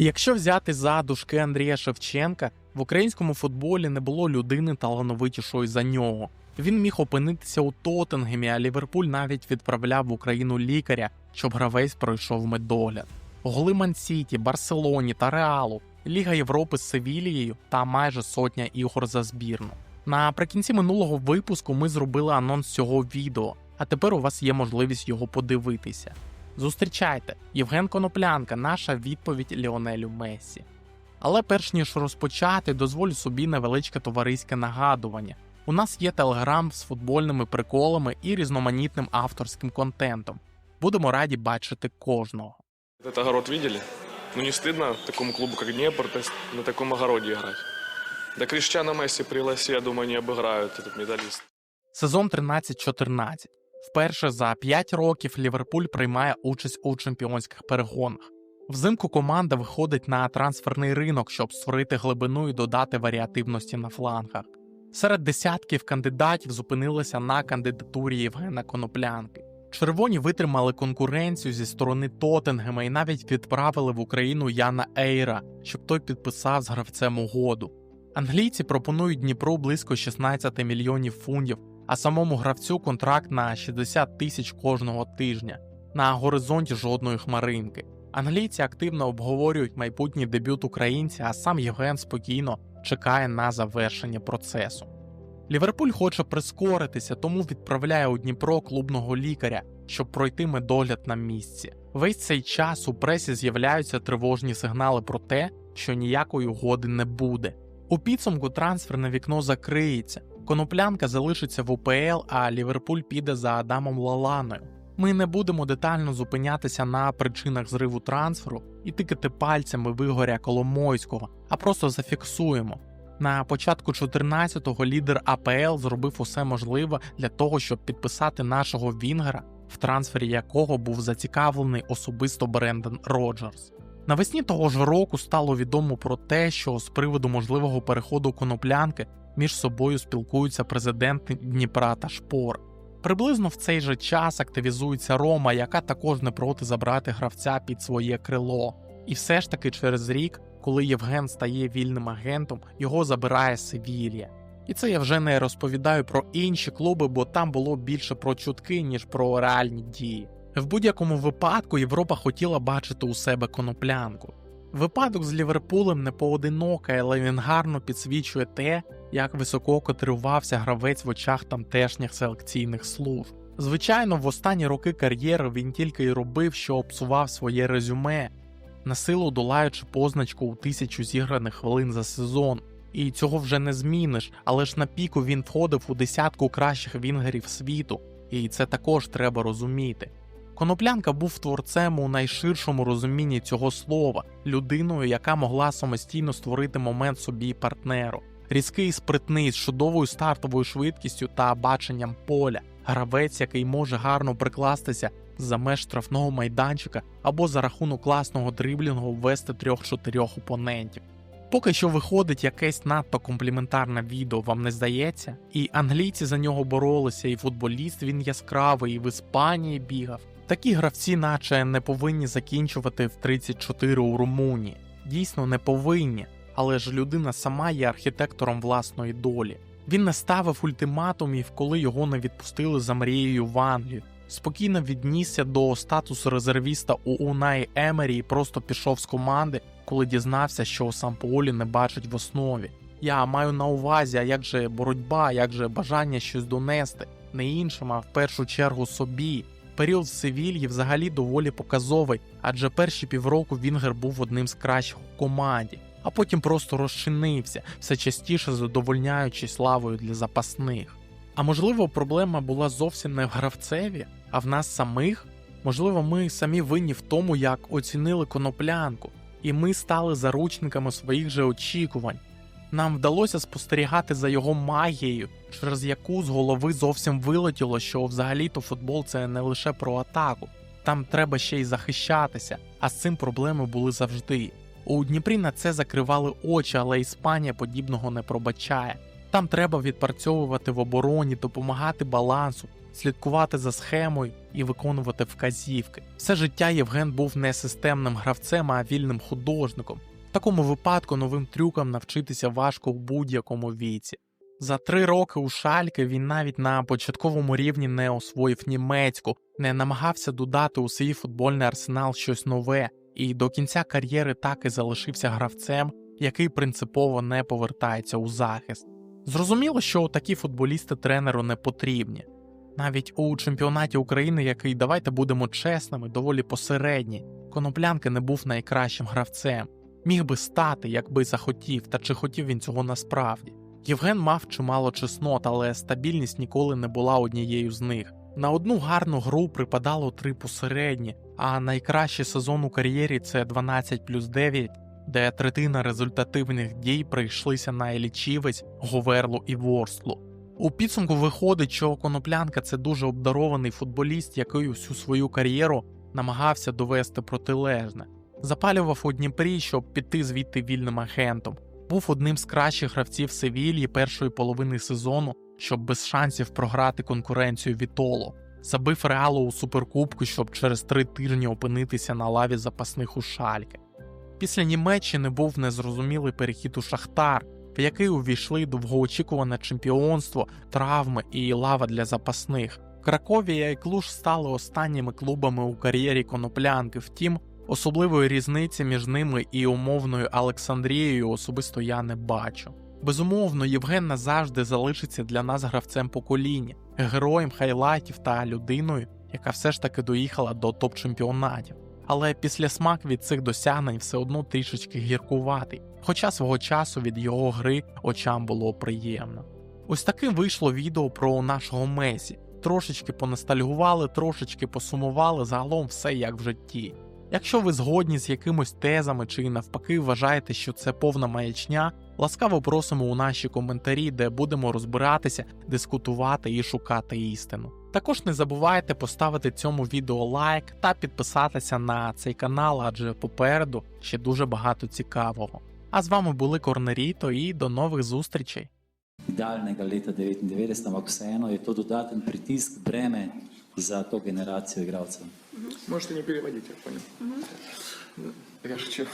Якщо взяти задушки Андрія Шевченка, в українському футболі не було людини талановитішої за нього. Він міг опинитися у Тоттенгемі, а Ліверпуль навіть відправляв в Україну лікаря, щоб гравець пройшов медогляд. Голи Ман-Сіті, Барселоні та Реалу, Ліга Європи з Севілією та майже сотня ігор за збірну. Наприкінці минулого випуску ми зробили анонс цього відео, а тепер у вас є можливість його подивитися. Зустрічайте, Євген Коноплянка, наша відповідь Ліонелю Мессі. Але перш ніж розпочати, дозволю собі невеличке товариське нагадування. У нас є телеграм з футбольними приколами і різноманітним авторським контентом. Будемо раді бачити кожного. Этот огород видели? Ну не стыдно такому клубу, как Днепр, то есть на таком огороде играть. Да Криштиана Месси при Лосе, я думаю, не обыграют этот медалист. Сезон 13-14. Вперше за 5 років Ліверпуль приймає участь у чемпіонських перегонах. Взимку команда виходить на трансферний ринок, щоб створити глибину і додати варіативності на флангах. Серед десятків кандидатів зупинилися на кандидатурі Євгена Коноплянки. Червоні витримали конкуренцію зі сторони Тоттенгема і навіть відправили в Україну Яна Ейра, щоб той підписав з гравцем угоду. Англійці пропонують Дніпру близько 16 мільйонів фунтів, а самому гравцю контракт на 60 тисяч кожного тижня. На горизонті жодної хмаринки. Англійці активно обговорюють майбутній дебют українця, а сам Євген спокійно чекає на завершення процесу. Ліверпуль хоче прискоритися, тому відправляє у Дніпро клубного лікаря, щоб пройти медогляд на місці. Весь цей час у пресі з'являються тривожні сигнали про те, що ніякої угоди не буде. У підсумку трансферне вікно закриється. Коноплянка залишиться в УПЛ, а Ліверпуль піде за Адамом Лаланою. Ми не будемо детально зупинятися на причинах зриву трансферу і тикати пальцями вигоря Коломойського, а просто зафіксуємо. На початку 14-го лідер АПЛ зробив усе можливе для того, щоб підписати нашого Вінгера, в трансфері якого був зацікавлений особисто Брендон Роджерс. Навесні того ж року стало відомо про те, що з приводу можливого переходу коноплянки між собою спілкуються президенти Дніпра та Шпор. Приблизно в цей же час активізується Рома, яка також не проти забрати гравця під своє крило. І все ж таки через рік, коли Євген стає вільним агентом, його забирає Севілья. І це я вже не розповідаю про інші клуби, бо там було більше про чутки, ніж про реальні дії. В будь-якому випадку Європа хотіла бачити у себе коноплянку. Випадок з Ліверпулем не поодинокий, але він гарно підсвічує те, як високо котирувався гравець в очах тамтешніх селекційних служб. Звичайно, в останні роки кар'єри він тільки й робив, що обсував своє резюме, на силу долаючи позначку у тисячу зіграних хвилин за сезон. І цього вже не зміниш, але ж на піку він входив у десятку кращих вінгерів світу, і це також треба розуміти. Коноплянка був творцем у найширшому розумінні цього слова, людиною, яка могла самостійно створити момент собі і партнеру. Різкий спритний з чудовою стартовою швидкістю та баченням поля, гравець, який може гарно прикластися за меж штрафного майданчика або за рахунок класного дриблінгу ввести трьох-чотирьох опонентів. Поки що виходить якесь надто компліментарне відео, вам не здається? І англійці за нього боролися, і футболіст він яскравий, і в Іспанії бігав. Такі гравці, наче не повинні закінчувати в 34 у Румунії. Дійсно, не повинні, але ж людина сама є архітектором власної долі. Він не ставив ультиматумів, коли його не відпустили за мрією в Англію. Спокійно віднісся до статусу резервіста у Унаї Емері і просто пішов з команди, коли дізнався, що сам Паолі не бачить в основі. Я маю на увазі, а як же боротьба, як же бажання щось донести, не іншим, а в першу чергу собі. Період в Севільї взагалі доволі показовий, адже перші півроку Вінгер був одним з кращих у команді, а потім просто розчинився, все частіше задовольняючись славою для запасних. А можливо, проблема була зовсім не в гравцеві, а в нас самих? Можливо, ми самі винні в тому, як оцінили коноплянку, і ми стали заручниками своїх же очікувань. Нам вдалося спостерігати за його магією, через яку з голови зовсім вилетіло, що взагалі-то футбол це не лише про атаку, там треба ще й захищатися, а з цим проблеми були завжди. У Дніпрі на це закривали очі, але Іспанія подібного не пробачає. Там треба відпрацьовувати в обороні, допомагати балансу. Слідкувати за схемою і виконувати вказівки. Все життя Євген був не системним гравцем, а вільним художником. В такому випадку новим трюкам навчитися важко в будь-якому віці. За три роки у Шальке він навіть на початковому рівні не освоїв німецьку, не намагався додати у свій футбольний арсенал щось нове, і до кінця кар'єри так і залишився гравцем, який принципово не повертається у захист. Зрозуміло, що такі футболісти тренеру не потрібні. Навіть у чемпіонаті України, який, давайте будемо чесними, доволі посередній, Коноплянки не був найкращим гравцем. Міг би стати, якби захотів, та чи хотів він цього насправді. Євген мав чимало чеснот, але стабільність ніколи не була однією з них. На одну гарну гру припадало три посередні, а найкращий сезон у кар'єрі це 12 плюс 9, де третина результативних дій прийшлися на Елічівець, Говерлу і Ворслу. У підсумку виходить, що Коноплянка це дуже обдарований футболіст, який усю свою кар'єру намагався довести протилежне. Запалював у Дніпрі, щоб піти звідти вільним агентом. Був одним з кращих гравців Севільї першої половини сезону, щоб без шансів програти конкуренцію Вітоло. Забив реалу у суперкубку, щоб через три тижні опинитися на лаві запасних у Шальке. Після Німеччини був незрозумілий перехід у Шахтар, який увійшли довгоочікуване чемпіонство, травми і лава для запасних. Краковія і Клуж стали останніми клубами у кар'єрі коноплянки. Втім, особливої різниці між ними і умовною Олександрією особисто я не бачу. Безумовно, Євген назавжди залишиться для нас гравцем покоління, героєм хайлайтів та людиною, яка все ж таки доїхала до топ-чемпіонатів. Але після смак від цих досягнень все одно трішечки гіркуватий, хоча свого часу від його гри очам було приємно. Ось таке вийшло відео про нашого Месі. Трошечки поностальгували, трошечки посумували, загалом все як в житті. Якщо ви згодні з якимось тезами чи навпаки вважаєте, що це повна маячня, ласкаво просимо у наші коментарі, де будемо розбиратися, дискутувати і шукати істину. Також не забувайте поставити цьому відео лайк та підписатися на цей канал, адже попереду ще дуже багато цікавого. А з вами були Корнеріто і до нових зустрічей! idealnega leta 99, ampak vseeno je to dodaten pritisk, breme za to generacijo igralcev. Можете не переводить, я понял. Я шучу.